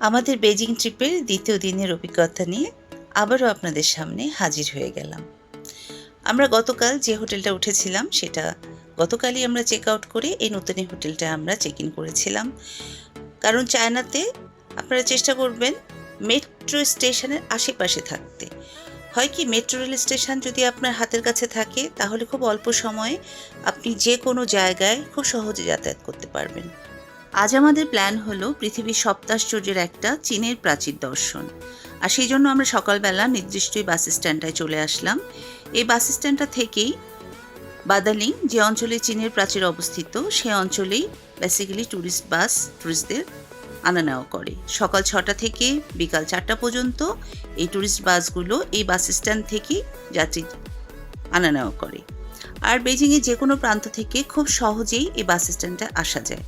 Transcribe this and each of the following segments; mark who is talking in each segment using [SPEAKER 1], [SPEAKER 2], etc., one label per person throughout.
[SPEAKER 1] আমাদের বেজিং ট্রিপের দ্বিতীয় দিনের অভিজ্ঞতা নিয়ে আবারও আপনাদের সামনে হাজির হয়ে গেলাম। আমরা গতকাল যে হোটেলটা উঠেছিলাম, সেটা গতকালই আমরা চেক আউট করে এই নতুন হোটেলটা আমরা চেক ইন করেছিলাম। কারণ চায়নাতে আপনারা চেষ্টা করবেন মেট্রো স্টেশনের আশেপাশে থাকতে। হয় কি মেট্রো রেল স্টেশন যদি আপনার হাতের কাছে থাকে, তাহলে খুব অল্প সময়ে আপনি যে কোনো জায়গায় খুব সহজে যাতায়াত করতে পারবেন। আজ আমাদের প্ল্যান হলো পৃথিবীর সপ্তাশ্চর্যের একটা চীনের প্রাচীর দর্শন। আর সেই জন্য আমরা সকালবেলা নির্দিষ্ট এই বাস স্ট্যান্ডটায় চলে আসলাম। এই বাস স্ট্যান্ডটা থেকেই বাদালিং, যে অঞ্চলে চীনের প্রাচীর অবস্থিত, সে অঞ্চলেই বেসিক্যালি ট্যুরিস্ট বাস ট্যুরিস্টদের আনা নেওয়া করে। সকাল ছটা থেকে বিকাল চারটা পর্যন্ত এই ট্যুরিস্ট বাসগুলো এই বাস স্ট্যান্ড থেকেই যাত্রী আনা নেওয়া করে। আর বেজিংয়ে যে কোনো প্রান্ত থেকে খুব সহজেই এই বাস স্ট্যান্ডে আসা যায়।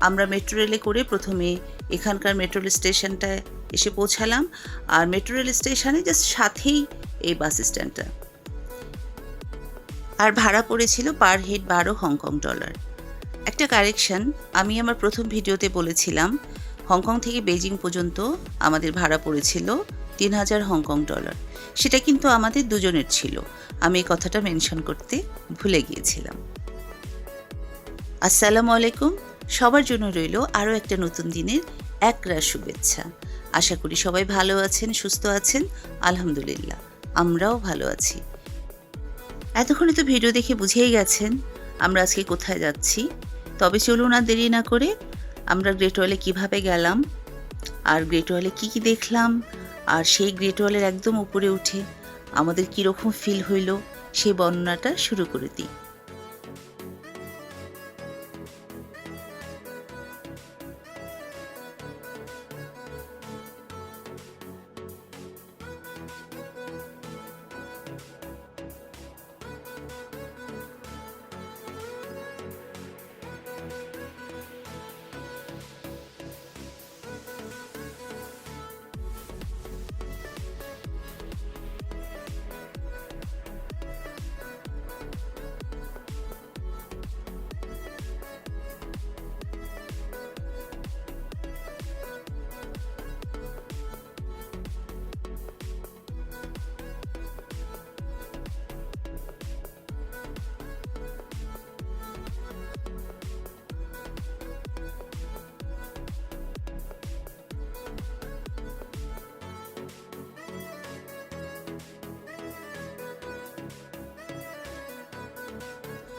[SPEAKER 1] আমরা মেট্রো রেলে করে প্রথমে এখানকার মেট্রো রেল স্টেশনটায় এসে পৌঁছালাম আর মেট্রো রেল স্টেশনে জাস্ট সাথেই এই বাস স্ট্যান্ডটা। আর ভাড়া পড়েছিল পার হেড বারো হংকং ডলার। একটা কারেকশন, আমি আমার প্রথম ভিডিওতে বলেছিলাম, হংকং থেকে বেজিং পর্যন্ত আমাদের ভাড়া পড়েছিল তিন হাজার হংকং ডলার। সেটা কিন্তু আমাদের দুজনের ছিল। আমি এই কথাটা মেনশন করতে ভুলে গিয়েছিলাম। আসসালামু আলাইকুম। সবার জন্য রইল আরও একটা নতুন দিনের একরাশ শুভেচ্ছা। আশা করি সবাই ভালো আছেন, সুস্থ আছেন। আলহামদুলিল্লাহ, আমরাও ভালো আছি। এতক্ষণে তো ভিডিও দেখে বুঝেই গেছেন আমরা আজকে কোথায় যাচ্ছি। তবে চলুন আর দেরি না করে আমরা গ্রেট ওয়ালে কীভাবে গেলাম? আর গ্রেট ওয়ালে কী কী দেখলাম? আর সেই গ্রেট ওয়ালের একদম উপরে উঠে আমাদের কীরকম ফিল হইল, সে বর্ণনাটা শুরু করে দিই।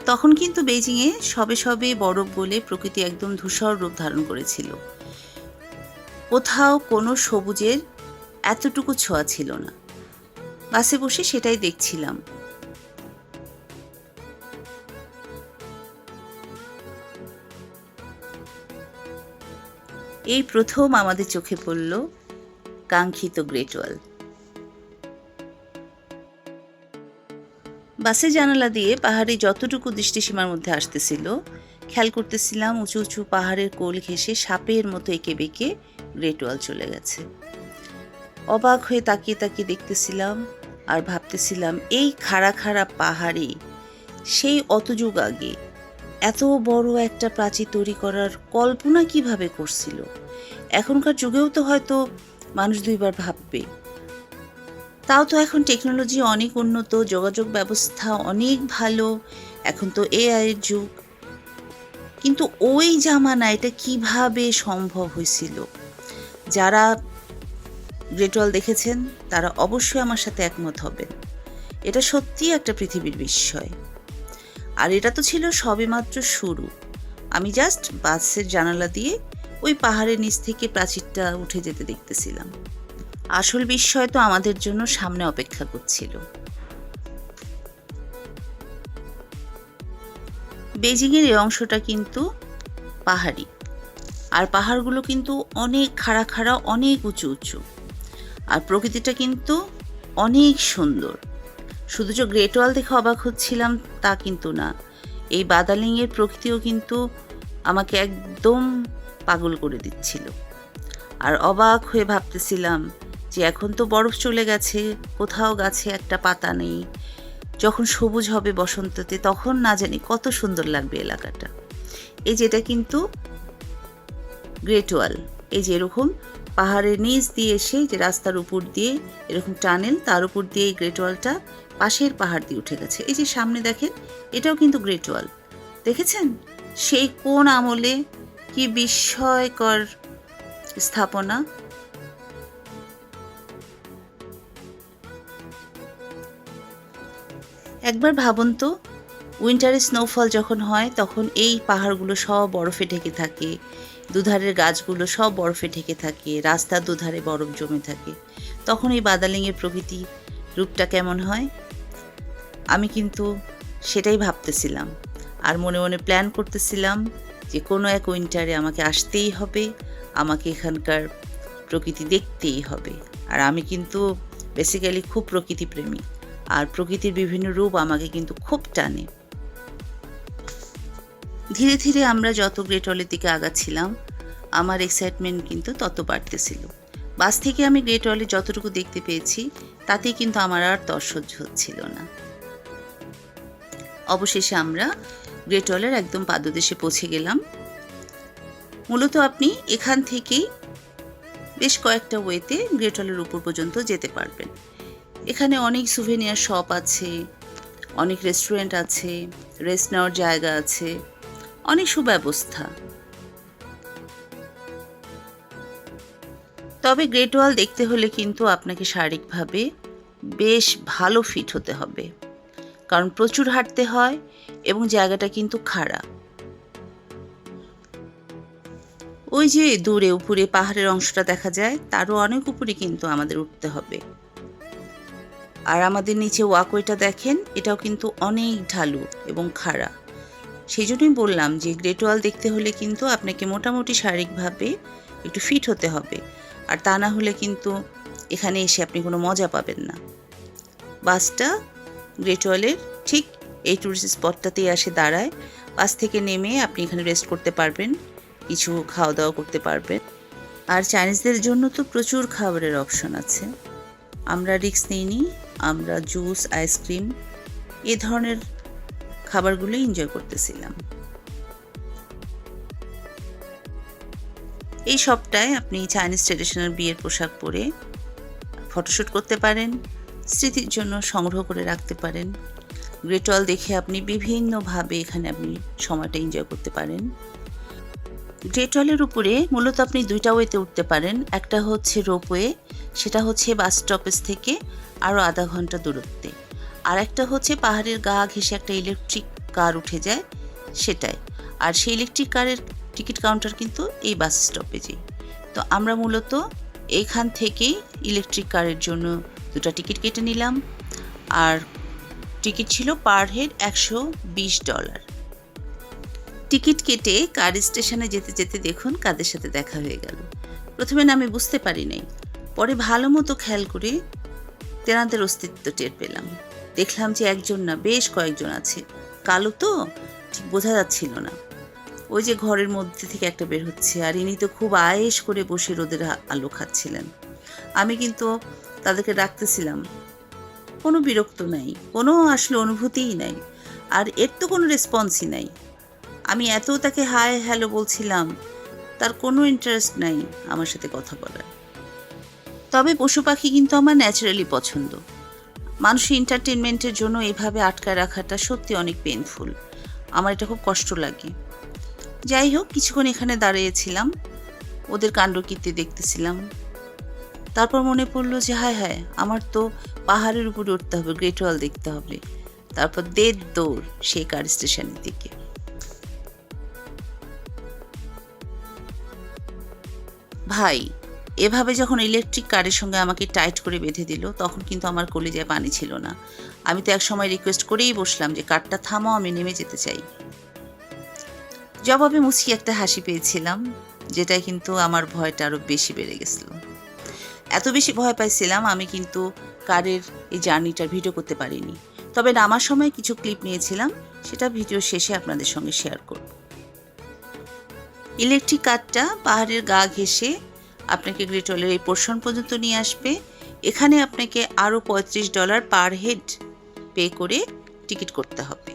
[SPEAKER 1] তখন কিন্তু বেজিংয়ে সবে সবে বরফ গলে প্রকৃতি একদম ধূসর রূপ ধারণ করেছিল। কোথাও কোনো সবুজের এতটুকু ছোঁয়া ছিল না। বাসে বসে সেটাই দেখছিলাম। এই প্রথম আমাদের চোখে পড়ল কাঙ্ক্ষিত গ্রেট ওয়াল। বাসের জানালা দিয়ে পাহাড়ে যতটুকু দৃষ্টিসীমার মধ্যে আসতেছিল, খেয়াল করতেছিলাম উঁচু উঁচু পাহাড়ের কোল ঘেঁষে সাপের মতো এঁকে বেঁকে গ্রেট ওয়াল চলে গেছে। অবাক হয়ে তাকিয়ে তাকিয়ে দেখতেছিলাম আর ভাবতেছিলাম, এই খাড়া খাড়া পাহাড়ে সেই অত যুগ আগে এত বড় একটা প্রাচীর তৈরি করার কল্পনা কীভাবে করছিল? এখনকার যুগেও তো হয়তো মানুষ দুইবার ভাববে। তাও তো এখন টেকনোলজি অনেক উন্নত, যোগাযোগ ব্যবস্থা অনেক ভালো, এখন তো এআই এর যুগ। কিন্তু ওই জামানা, এটা কীভাবে সম্ভব হয়েছিল? যারা গ্রেটওয়াল দেখেছেন, তারা অবশ্যই আমার সাথে একমত হবেন। এটা সত্যিই একটা পৃথিবীর বিস্ময়। আর এটা তো ছিল সবেমাত্র শুরু। আমি জাস্ট বাসের জানালা দিয়ে ওই পাহাড়ের নিচ থেকে প্রাচীরটা উঠে যেতে দেখতেছিলাম। আসল বিস্ময় তো আমাদের জন্য সামনে অপেক্ষা করছিল। বেজিংয়ের এই অংশটা কিন্তু পাহাড়ি। আর পাহাড়গুলো কিন্তু অনেক খাড়া খাড়া, অনেক উঁচু উঁচু। আর প্রকৃতিটা কিন্তু অনেক সুন্দর। শুধু যে গ্রেট ওয়াল দেখে অবাক হচ্ছিলাম তা কিন্তু না। এই বাদালিংয়ের প্রকৃতিও কিন্তু আমাকে একদম পাগল করে দিচ্ছিল। আর অবাক হয়ে ভাবতেছিলাম যে এখন তো বরফ চলে গেছে, কোথাও গাছে একটা পাতা নেই। যখন সবুজ হবে বসন্ততে, তখন না জানি কত সুন্দর লাগবে এলাকাটা। এই যেটা কিন্তু গ্রেট ওয়াল এই যে এরকম পাহাড়ের নিচ দিয়ে এসে যে রাস্তার উপর দিয়ে এরকম টানেল, তার উপর দিয়ে এই গ্রেট ওয়ালটা পাশের পাহাড় দিয়ে উঠে গেছে। এই যে সামনে দেখেন, এটাও কিন্তু গ্রেট ওয়াল দেখেছেন? সেই কোন আমলে কি বিস্ময়কর স্থাপনা? একবার ভাবুন তো, উইন্টারে স্নোফল যখন হয়, তখন এই পাহাড়গুলো সব বরফে ঢেকে থাকে, দুধারের গাছগুলো সব বরফে ঢেকে থাকে রাস্তার দুধারে বরফ জমে থাকে। তখন এই বাদালিংয়ের প্রকৃতি রূপটা কেমন হয়? আমি কিন্তু সেটাই ভাবতেছিলাম। আর মনে মনে প্ল্যান করতেছিলাম যে কোনো এক উইন্টারে আমাকে আসতেই হবে, আমাকে এখানকার প্রকৃতি দেখতেই হবে। আর আমি কিন্তু বেসিক্যালি খুব প্রকৃতিপ্রেমী। আর প্রকৃতির বিভিন্ন রূপ আমাকে কিন্তু খুব টানে। ধীরে ধীরে আমরা যত গ্রেট হলের দিকে আগাচ্ছিলাম, আমার এক্সাইটমেন্ট কিন্তু তত বাড়তেছিল। বাস থেকে আমি গ্রেট হলে যতটুকু দেখতে পেয়েছি তাতে কিন্তু আমার আর তর সহ্য হচ্ছিল না। অবশেষে আমরা গ্রেট হলের একদম পাদদেশে পৌঁছে গেলাম। মূলত আপনি এখান থেকেই বেশ কয়েকটা ওয়েতে গ্রেট হলের উপর পর্যন্ত যেতে পারবেন। এখানে অনেক সুভেনিয়ার শপ আছে, অনেক রেস্টুরেন্ট আছে রেস্ট নেওয়ার জায়গা আছে, অনেক সুব্যবস্থা। তবে গ্রেট ওয়াল দেখতে হলে কিন্তু আপনাকে শারীরিকভাবে বেশ ভালো ফিট হতে হবে, কারণ প্রচুর হাঁটতে হয় এবং জায়গাটা কিন্তু খাড়া। ওই যে দূরে, উপরে, পাহাড়ের অংশটা দেখা যায়, তারও অনেক উপরে কিন্তু আমাদের উঠতে হবে। আর আমাদের নিচে ওয়াকওয়েটা দেখেন, এটাও কিন্তু অনেক ঢালু এবং খাড়া। সেই জন্যই বললাম যে গ্রেট ওয়াল দেখতে হলে কিন্তু আপনাকে মোটামুটি শারীরিকভাবে একটু ফিট হতে হবে। আর তা না হলে কিন্তু এখানে এসে আপনি কোনো মজা পাবেন না। বাসটা গ্রেট ওয়ালের ঠিক এই টুরিস্ট স্পটটাতেই আসে, দাঁড়ায়। বাস থেকে নেমে আপনি এখানে রেস্ট করতে পারবেন, কিছু খাওয়া দাওয়া করতে পারবেন। আর চাইনিজদের জন্য তো প্রচুর খাবারের অপশন আছে। আমরা রিক্স নিইনি। আমরা জুস, আইসক্রিম, এ ধরনের খাবারগুলো এনজয় করতেছিলাম। এই সবটায় আপনি চাইনিজ ট্রেডিশনাল বিয়ের পোশাক পরে ফটোশ্যুট করতে পারেন, স্মৃতির জন্য সংগ্রহ করে রাখতে পারেন গ্রেটওয়াল দেখে আপনি বিভিন্নভাবে এখানে আপনি সময়টা এনজয় করতে পারেন। গ্রেটওয়ালের উপরে মূলত আপনি দুইটা ওয়েতে উঠতে পারেন, একটা হচ্ছে রোপওয়ে সেটা হচ্ছে বাস স্টপেজ থেকে আরও আধা ঘণ্টা দূরত্বে। আর একটা হচ্ছে পাহাড়ের গা ঘেঁষে একটা ইলেকট্রিক কার উঠে যায়, সেটাই। আর সেই ইলেকট্রিক কারের টিকিট কাউন্টার কিন্তু এই বাস স্টপেজেই তো আমরা মূলত এইখান থেকেই ইলেকট্রিক কারের জন্য দুটো টিকিট কেটে নিলাম। আর টিকিট ছিল পার হেড একশো বিশ ডলার টিকিট কেটে কার স্টেশনে যেতে যেতে দেখুন কাদের সাথে দেখা হয়ে গেল। প্রথমে না আমি বুঝতে পারি নাই। পরে ভালো মতো খেয়াল করে তেনাদের অস্তিত্ব টের পেলাম। দেখলাম যে একজন না, বেশ কয়েকজন আছে। কালো তো? ঠিক বোঝা যাচ্ছিল না। ওই যে ঘরের মধ্যে থেকে একটা বের হচ্ছে, আর ইনি তো খুব আয়েস করে বসে রোদের আলো খাচ্ছিলেন। আমি কিন্তু তাদেরকে ডাকতেছিলাম। কোনো বিরক্ত নাই, কোনো আসলে অনুভূতিই নাই, আর এর তো কোনো রেসপন্সই নাই। আমি এত তাকে হাই হ্যালো বলছিলাম, তার কোনো ইন্টারেস্ট নাই আমার সাথে কথা বলার। তবে পশু পাখি কিন্তু আমার ন্যাচারালি পছন্দ। মানুষের এন্টারটেনমেন্টের জন্য এভাবে আটকায় রাখাটা সত্যি অনেক পেনফুল আমার এটা খুব কষ্ট লাগে। যাই হোক, কিছুক্ষণ এখানে দাঁড়িয়েছিলাম। ওদের কাণ্ডকীর্তি দেখতেছিলাম। তারপর মনে পড়ল যে, হায় হায়, আমার তো পাহাড়ের উপরে উঠতে হবে গ্রেট ওয়াল দেখতে হবে। তারপর দেড় দৌড় সেই কার স্টেশনের দিকে। ভাই এভাবে যখন ইলেকট্রিক কারের সঙ্গে আমাকে টাইট করে বেঁধে দিল, তখন কিন্তু আমার কলিজায় পানি ছিল না। আমি তো এক সময় রিকোয়েস্ট করেই বসলাম যে কারটা থামাও, আমি নেমে যেতে চাই। জবাবে মুসকি একটা হাসি পেয়েছিলাম, যেটাই কিন্তু আমার ভয়টা আরও বেশি বেড়ে গেছিল। এত বেশি ভয় পাইছিলাম আমি কিন্তু কারের এই জার্নিটার ভিডিও করতে পারিনি। তবে নামার সময় কিছু ক্লিপ নিয়েছিলাম, সেটা ভিডিও শেষে আপনাদের সঙ্গে শেয়ার করব। ইলেকট্রিক কারটা পাহাড়ের গা ঘেঁষে আপনাকে গ্রেটলের এই পোর্শন পর্যন্ত নিয়ে আসবে। এখানে আপনাকে আরও পঁয়ত্রিশ ডলার পার হেড পে করে টিকিট করতে হবে।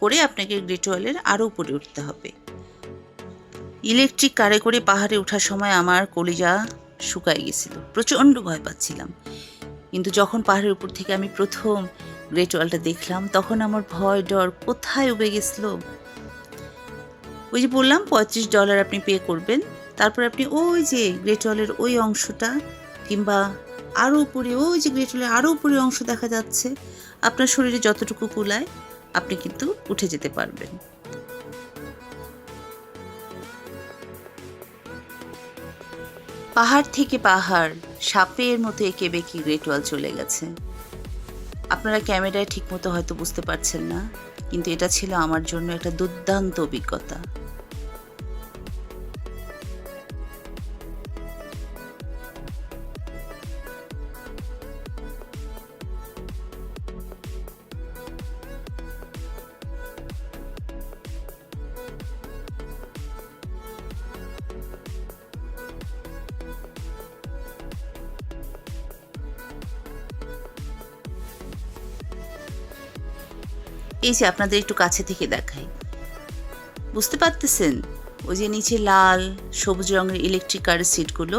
[SPEAKER 1] করে আপনাকে গ্রেটওয়ালের আরও উপরে উঠতে হবে। ইলেকট্রিক কারে করে পাহাড়ে ওঠার সময় আমার কলিজা শুকায় গেছিল। প্রচণ্ড ভয় পাচ্ছিলাম। কিন্তু যখন পাহাড়ের উপর থেকে আমি প্রথম গ্রেট ওয়ালটা দেখলাম, তখন আমার ভয় ডর কোথায় উবে গেছিল? ওই যে বললাম, পঁয়ত্রিশ ডলার আপনি পে করবেন। তারপর আপনি ওই যে গ্রেট ওয়ালের ওই অংশটা কিংবা আরও উপরে, ওই যে গ্রেট ওয়ালের আরও উপরে অংশ দেখা যাচ্ছে, আপনার শরীরে যতটুকু কুলায়, আপনি কিন্তু উঠে যেতে পারবেন। পাহাড় থেকে পাহাড়, সাপের মতো এঁকে বেঁকে গ্রেট ওয়াল চলে গেছে। আপনারা ক্যামেরায় ঠিকমতো হয়তো বুঝতে পারছেন না, কিন্তু এটা ছিল আমার জন্য একটা দুর্দান্ত অভিজ্ঞতা। এই যে আপনাদের একটু কাছে থেকে দেখাই। বুঝতে পারতেছেন? ওই যে নিচে লাল, সবুজ রঙের ইলেকট্রিক কারের সিটগুলো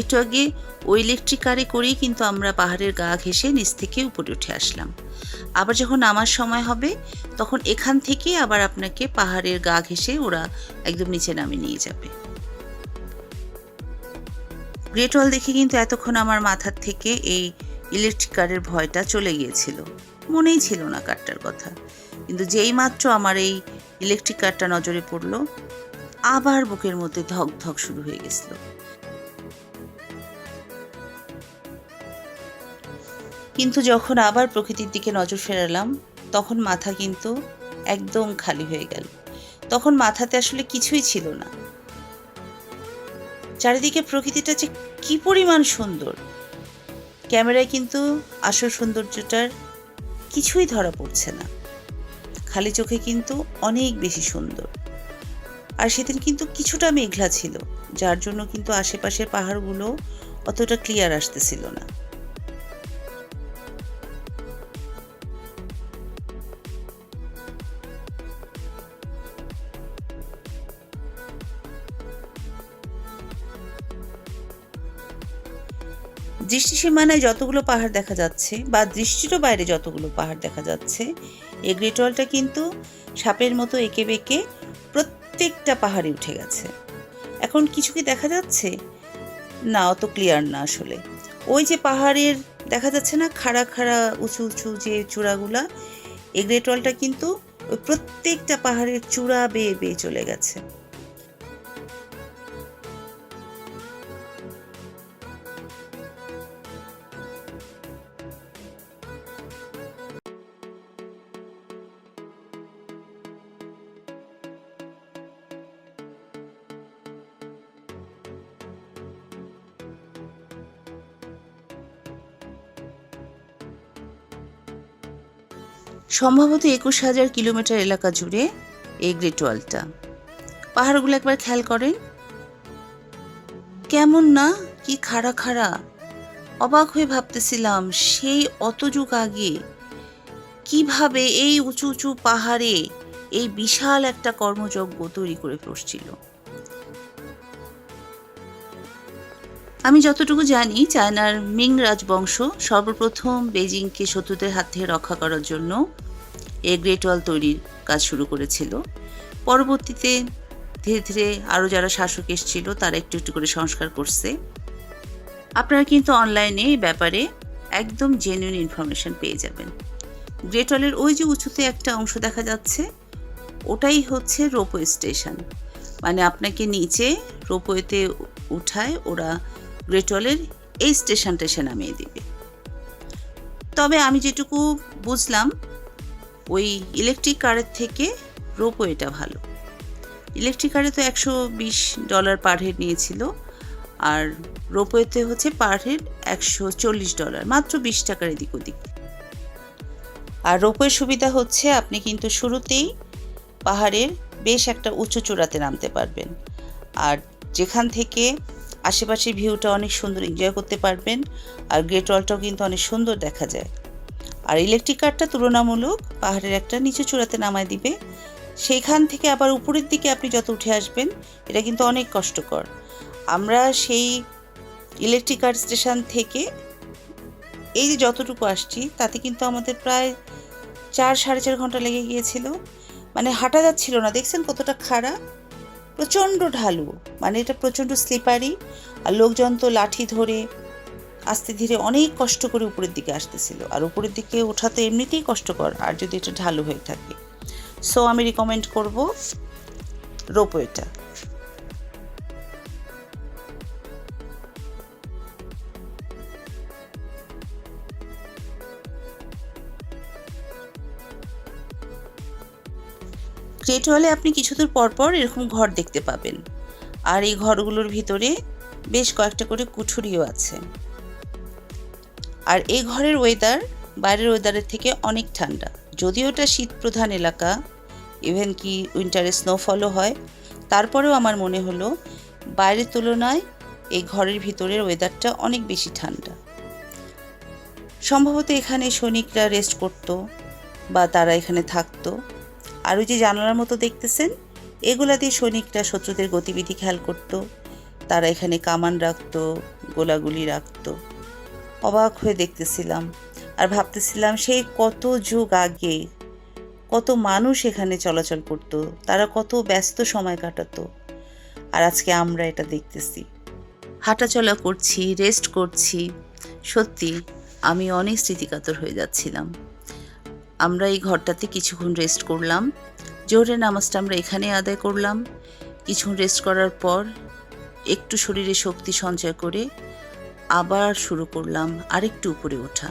[SPEAKER 1] একটু আগে ওই ইলেকট্রিক কারে করেই কিন্তু আমরা পাহাড়ের গা ঘেঁষে নিচ থেকে উপরে উঠে আসলাম। আবার যখন নামার সময় হবে, তখন এখান থেকে আবার আপনাকে পাহাড়ের গা ঘেঁষে ওরা একদম নিচে নামিয়ে নিয়ে যাবে। গ্রেট ওয়াল দেখে কিন্তু এতক্ষণ আমার মাথার থেকে এই ইলেকট্রিক কারের ভয়টা চলে গিয়েছিল। মনেই ছিল না কারটার কথা। কিন্তু যেই মাত্র আমার এই ইলেকট্রিক কারটা নজরে পড়ল, আবার বুকের মধ্যে ধক ধক শুরু হয়ে গেছিল। কিন্তু যখন আবার প্রকৃতির দিকে নজর ফেরালাম, তখন মাথা কিন্তু একদম খালি হয়ে গেল। তখন মাথাতে আসলে কিছুই ছিল না। চারিদিকে প্রকৃতিটা যে কি পরিমাণ সুন্দর। ক্যামেরায় কিন্তু আসল সৌন্দর্যটার কিছুই ধরা পড়ছে না। খালি চোখে কিন্তু অনেক বেশি সুন্দর। আর সেদিন কিন্তু কিছুটা মেঘলা ছিল, যার জন্য কিন্তু আশেপাশের পাহাড়গুলো অতটা ক্লিয়ার আসতেছিল না। দৃষ্টিসীমানায় যতগুলো পাহাড় দেখা যাচ্ছে বা দৃষ্টিরও বাইরে যতগুলো পাহাড় দেখা যাচ্ছে, এই কিন্তু সাপের মতো এঁকে বেঁকে প্রত্যেকটা পাহাড়ে উঠে গেছে। এখন কিছু কি দেখা যাচ্ছে? না, অত ক্লিয়ার না আসলে। ওই যে পাহাড়ের দেখা যাচ্ছে না, খাড়া খাড়া, উঁচু উঁচু যে চূড়াগুলা, এই কিন্তু ওই প্রত্যেকটা পাহাড়ের চূড়া বেয়ে বেয়ে চলে গেছে। সম্ভবত একুশ হাজার কিলোমিটার এলাকা জুড়ে এই গ্রেট ওয়ালটা। পাহাড়গুলো একবার খেয়াল করেন। কেমন না কি খাড়া খাড়া। অবাক হয়ে ভাবতেছিলাম, সেই অত যুগ আগে কীভাবে এই উঁচু উঁচু পাহাড়ে এই বিশাল একটা কর্মযজ্ঞ তৈরি করে বসছিল। আমি যতটুকু জানি, চায়নার মিং রাজবংশ সর্বপ্রথম বেজিংকে শত্রুদের হাত থেকে রক্ষা করার জন্য এ গ্রেট ওয়াল তৈরির কাজ শুরু করেছিল। পরবর্তীতে ধীরে ধীরে আরও যারা শাসক এসেছিল, তারা একটু একটু করে সংস্কার করছে। আপনারা কিন্তু অনলাইনে এই ব্যাপারে একদম জেনুইন ইনফরমেশন পেয়ে যাবেন। গ্রেট ওয়ালের ওই যে উঁচুতে একটা অংশ দেখা যাচ্ছে, ওটাই হচ্ছে রোপওয়ে স্টেশন। মানে আপনাকে নিচে রোপওয়েতে উঠায়, ওরা গ্রেট ওয়ালের এই স্টেশনটা এসে নামিয়ে দিবে। তবে আমি যেটুকু বুঝলাম ওই ইলেকট্রিক কারের থেকে রোপওয়েটা ভালো। ইলেকট্রিক কারে তো একশো বিশ ডলার পার হেড নিয়েছিল, আর রোপওয়েতে হচ্ছে পার হেড একশো চল্লিশ ডলার মাত্র বিশ টাকার এদিক ওদিক। আর রোপওয়ের সুবিধা হচ্ছে আপনি কিন্তু শুরুতেই পাহাড়ের বেশ একটা উঁচু চূড়াতে নামতে পারবেন। আর যেখান থেকে আশেপাশের ভিউটা অনেক সুন্দর এনজয় করতে পারবেন, আর গ্রেট ওয়ালটাও কিন্তু অনেক সুন্দর দেখা যায়। আর ইলেকট্রিক কারটা তুলনামূলক পাহাড়ের একটা নিচু চূড়াতে নামায় দিবে। সেইখান থেকে আবার উপরের দিকে আপনি যত উঠে আসবেন, এটা কিন্তু অনেক কষ্টকর। আমরা সেই ইলেকট্রিক কার স্টেশন থেকে এই যে যতটুকু আসছি, তাতে কিন্তু আমাদের প্রায় চার, সাড়ে চার ঘণ্টা লেগে গিয়েছিল। মানে হাঁটা যাচ্ছিল না, দেখছেন কতটা খাড়া? প্রচণ্ড ঢালু মানে এটা প্রচণ্ড স্লিপারি আর লোকজন তো লাঠি ধরে আস্তে ধীরে অনেক কষ্ট করে উপরের দিকে আসতেছিল। আর উপরের দিকে ওঠা তো এমনিতেই কষ্টকর, আর যদি এটা ঢালু হয়ে থাকে। সো আমি রিকমেন্ড করব রোপওয়েটা গ্রেট ওয়ালে আপনি কিছু দূর পর পর এরকম ঘর দেখতে পাবেন। আর এই ঘরগুলোর ভিতরে বেশ কয়েকটা করে কুঠুরিও আছে। আর এই ঘরের ওয়েদার বাইরের ওয়েদারের থেকে অনেক ঠান্ডা। যদিও এটা শীত প্রধান এলাকা ইভেন কি উইন্টারে স্নোফলও হয়, তারপরেও আমার মনে হলো বাইরের তুলনায় এই ঘরের ভিতরের ওয়েদারটা অনেক বেশি ঠান্ডা। সম্ভবত এখানে সৈনিকরা রেস্ট করত বা তারা এখানে থাকতো। আর ওই যে জানালার মতো দেখতেছেন, এগুলা দিয়ে সৈনিকরা শত্রুদের গতিবিধি খেয়াল করত। তারা এখানে কামান রাখতো, গোলাগুলি রাখতো। অবাক হয়ে দেখতেছিলাম আর ভাবতেছিলাম, সেই কত যুগ আগে, কত মানুষ এখানে চলাচল করতো, তারা কত ব্যস্ত সময় কাটাতো আর আজকে আমরা এটা দেখতেছি। হাঁটাচলা করছি, রেস্ট করছি, সত্যি আমি অনেক স্মৃতিকাতর হয়ে যাচ্ছিলাম। আমরা এই ঘরটাতে কিছুক্ষণ রেস্ট করলাম, জোহরের নামাজটা আমরা এখানে আদায় করলাম, কিছুক্ষণ রেস্ট করার পর একটু শরীরে শক্তি সঞ্চয় করে আবার শুরু করলাম আরেকটু উপরে ওঠা।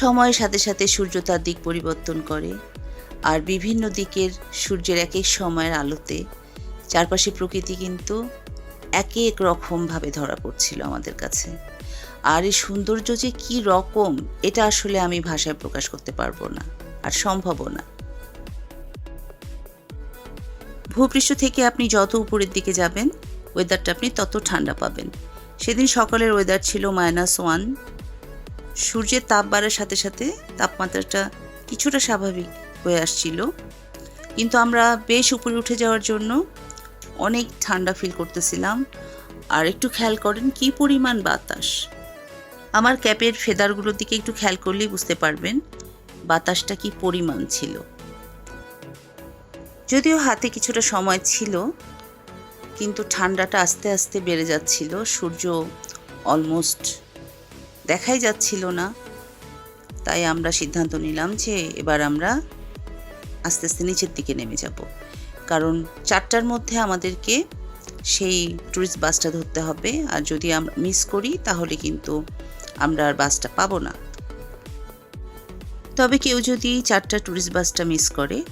[SPEAKER 1] সময়ের সাথে সাথে সূর্য তার দিক পরিবর্তন করে আর বিভিন্ন দিকের সূর্যের এক এক সময়ের আলোতে চারপাশে প্রকৃতি কিন্তু এক এক রকমভাবে ধরা পড়ছিল আমাদের কাছে। আর এই সৌন্দর্য যে কি রকম, এটা আসলে আমি ভাষায় প্রকাশ করতে পারব না আর সম্ভবও না। ভূপৃষ্ঠ থেকে আপনি যত উপরের দিকে যাবেন ওয়েদারটা আপনি তত ঠান্ডা পাবেন। সেদিন সকালের ওয়েদার ছিল মাইনাস ওয়ান সূর্যের তাপ বাড়ার সাথে সাথে তাপমাত্রাটা কিছুটা স্বাভাবিক হয়ে আসছিল। কিন্তু আমরা বেশ উপরে উঠে যাওয়ার জন্য অনেক ঠান্ডা ফিল করতেছিলাম। আর একটু খেয়াল করেন কি পরিমাণ বাতাস। আমার ক্যাপের ফেদারগুলোর দিকে একটু খেয়াল করলেই বুঝতে পারবেন বাতাসটা কি পরিমাণ ছিল। যদিও হাতে কিছুটা সময় ছিল, কিন্তু ঠান্ডাটা আস্তে আস্তে বেড়ে যাচ্ছিল। সূর্য অলমোস্ট দেখাই যাচ্ছিল না। তাই আমরা সিদ্ধান্ত নিলাম যে এবার আমরা আস্তে আস্তে নিচের দিকে নেমে যাব। কারণ চারটার মধ্যে আমাদেরকে সেই ট্যুরিস্ট বাসটা ধরতে হবে। আর যদি আমরা মিস করি, তাহলে কিন্তু আমরা আর বাসটা পাবো না। তবে কেউ যদি চারটা ট্যুরিস্ট বাসটা মিস করে,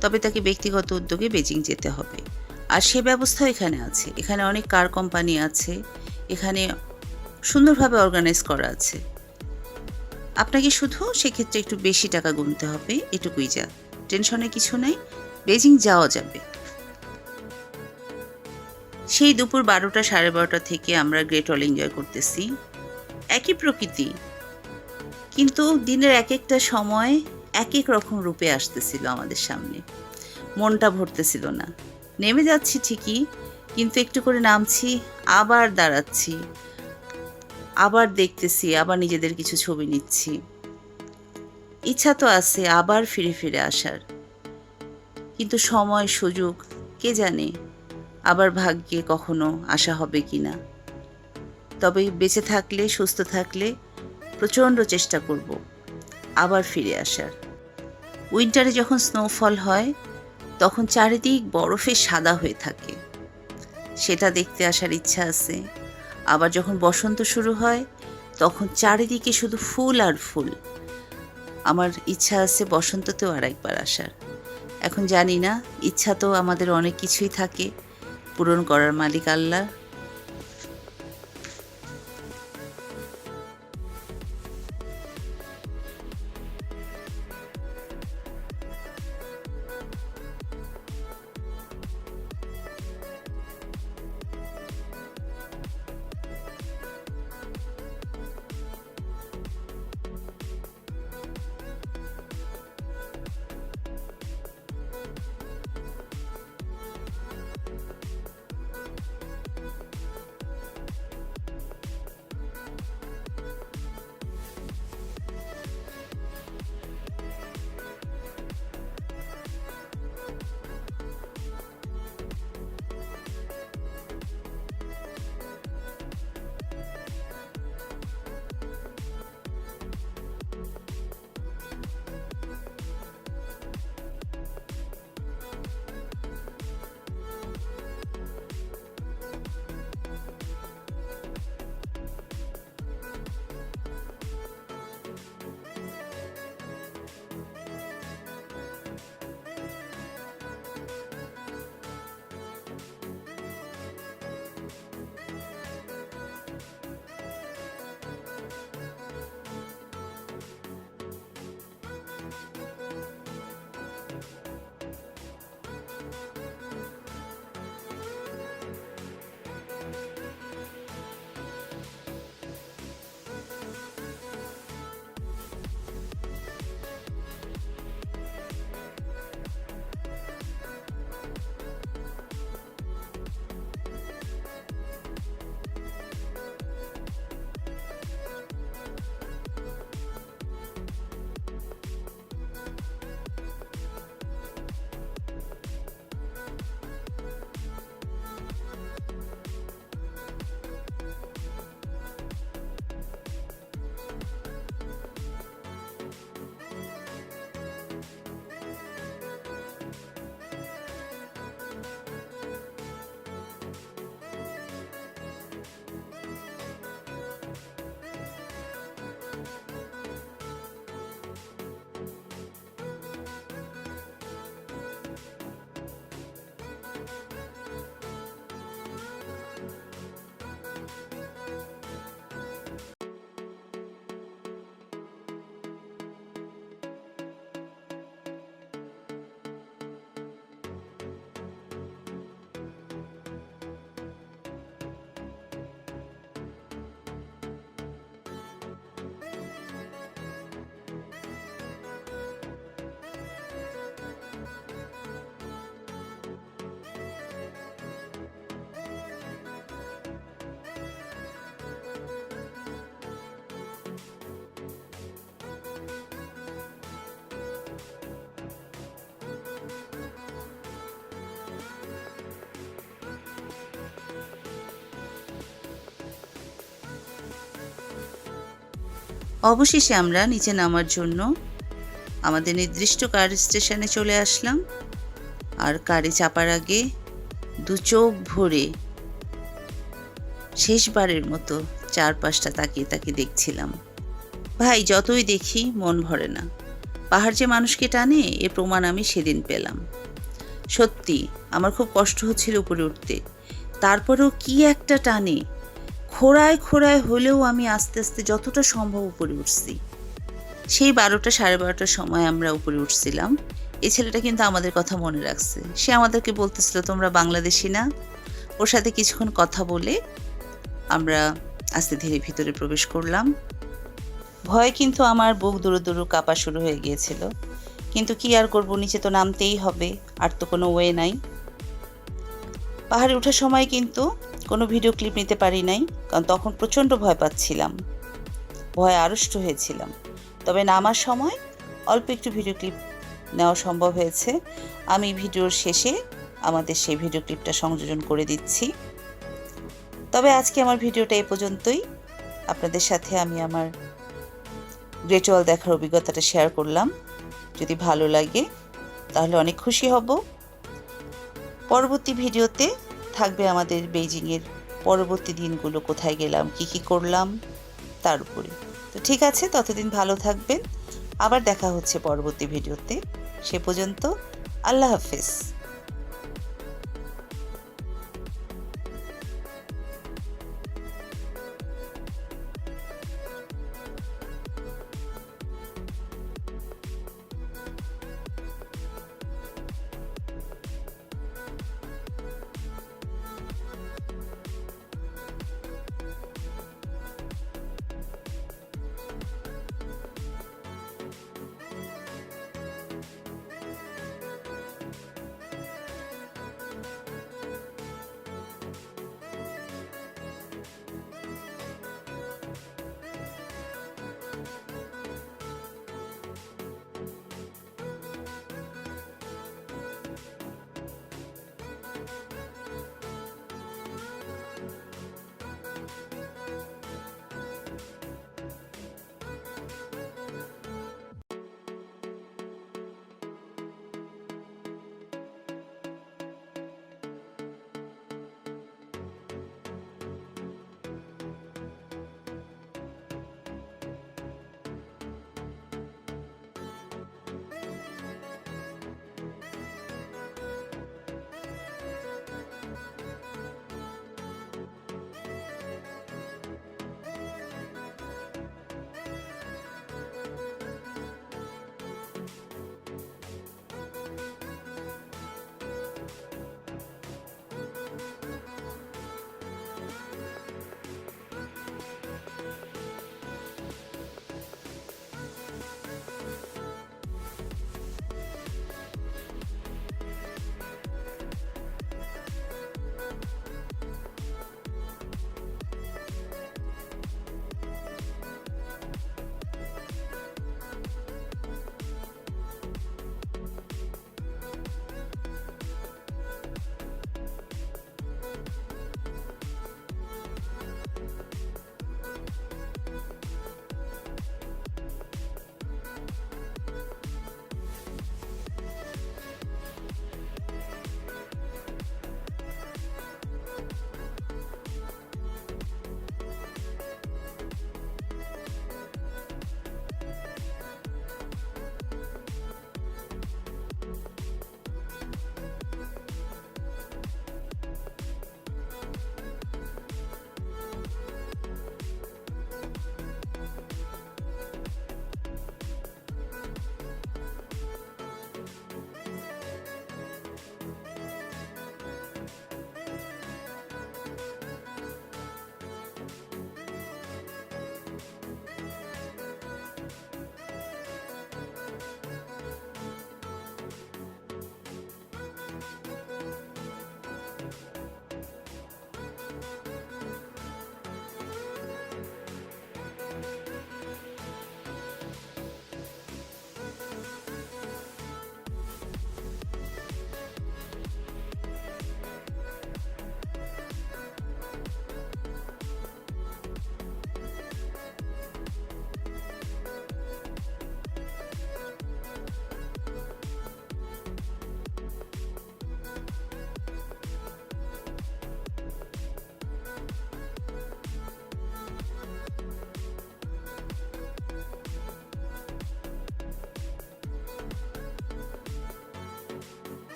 [SPEAKER 1] তবে তাকে ব্যক্তিগত উদ্যোগে বেজিং যেতে হবে। আর সে ব্যবস্থা এখানে আছে। এখানে অনেক কার কোম্পানি আছে। এখানে সুন্দরভাবে অর্গানাইজ করা আছে। আপনাকে শুধু সেক্ষেত্রে একটু বেশি টাকা গুনতে হবে, এটুকুই যা। টেনশনে কিছু নেই, বেজিং যাওয়া যাবে। সেই দুপুর বারোটা সাড়ে বারোটা থেকে আমরা গ্রেট অল এনজয় করতেছি। একই প্রকৃতি, কিন্তু দিনের এক একটা সময় এক এক রকম রূপে আসতেছিল আমাদের সামনে। মনটা ভরতেছিল না। নেমে যাচ্ছি ঠিকই, কিন্তু একটু করে নামছি, আবার দাঁড়াচ্ছি। আবার দেখতেছি, আবার নিজেদের কিছু ছবি নিচ্ছি। ইচ্ছা তো আছে আবার ফিরে ফিরে আসার। কিন্তু সময়, সুযোগ, কে জানে আবার ভাগ্যে কখনো আসা হবে কি না তবে বেঁচে থাকলে, সুস্থ থাকলে প্রচণ্ড চেষ্টা করব আবার ফিরে আসার। উইন্টারে যখন স্নোফল হয়, তখন চারিদিক বরফে সাদা হয়ে থাকে। সেটা দেখতে আসার ইচ্ছা আছে। আবার যখন বসন্ত শুরু হয়, তখন চারিদিকে শুধু ফুল আর ফুল। আমার ইচ্ছা আছে বসন্ততেও আর একবার আসার। এখন জানি না, ইচ্ছা তো আমাদের অনেক কিছুই থাকে। পূরণ করার মালিক আল্লাহ। অবশেষে আমরা নিচে নামার জন্য আমাদের নির্দিষ্ট কার স্টেশনে চলে আসলাম। আর কারে চাপার আগে দু চোখ ভরে শেষবারের মতো চারপাশটা তাকিয়ে তাকিয়ে দেখছিলাম। ভাই, যতই দেখি মন ভরে না। পাহাড় যে মানুষকে টানে এ প্রমাণ আমি সেদিন পেলাম। সত্যি, আমার খুব কষ্ট হচ্ছিল উপরে উঠতে। তারপরেও কি একটা টানে খোড়ায় খোড়ায় হলেও আমি আস্তে আস্তে যতটা সম্ভব উপরে উঠছি। সেই বারোটা সাড়ে বারোটার সময় আমরা উপরে উঠছিলাম। এই ছেলেটা কিন্তু আমাদের কথা মনে রাখছে। সে আমাদেরকে বলতেছিল, তোমরা বাংলাদেশি না? ওর সাথে কিছুক্ষণ কথা বলে আমরা আস্তে ধীরে ভিতরে প্রবেশ করলাম। ভয় কিন্তু আমার বুক দূর দূর কাঁপা শুরু হয়ে গিয়েছিল। কিন্তু কি আর করব, নিচে তো নামতেই হবে, আর তো কোনো ওয়ে নাই। পাহাড়ে ওঠার সময় কিন্তু কোনো ভিডিও ক্লিপ নিতে পারি নাই, কারণ তখন প্রচণ্ড ভয় পাচ্ছিলাম। ভয়ে আড়ষ্ট হয়েছিলাম। তবে নামার সময় অল্প একটু ভিডিও ক্লিপ নেওয়া সম্ভব হয়েছে। আমি ভিডিওর শেষে আমাদের সেই ভিডিও ক্লিপটা সংযোজন করে দিচ্ছি। তবে আজকে আমার ভিডিওটা এ পর্যন্তই। আপনাদের সাথে আমি আমার গ্রেট ওয়াল দেখার অভিজ্ঞতাটা শেয়ার করলাম। যদি ভালো লাগে, তাহলে অনেক খুশি হব। পরবর্তী ভিডিওতে থাকবে আমাদের বেজিংয়ের পরবর্তী দিনগুলো, কোথায় গেলাম, কি কি করলাম, তার উপরে। তো ঠিক আছে, ততদিন ভালো থাকবেন। আবার দেখা হচ্ছে পরবর্তী ভিডিওতে। সে পর্যন্ত আল্লাহ হাফেজ।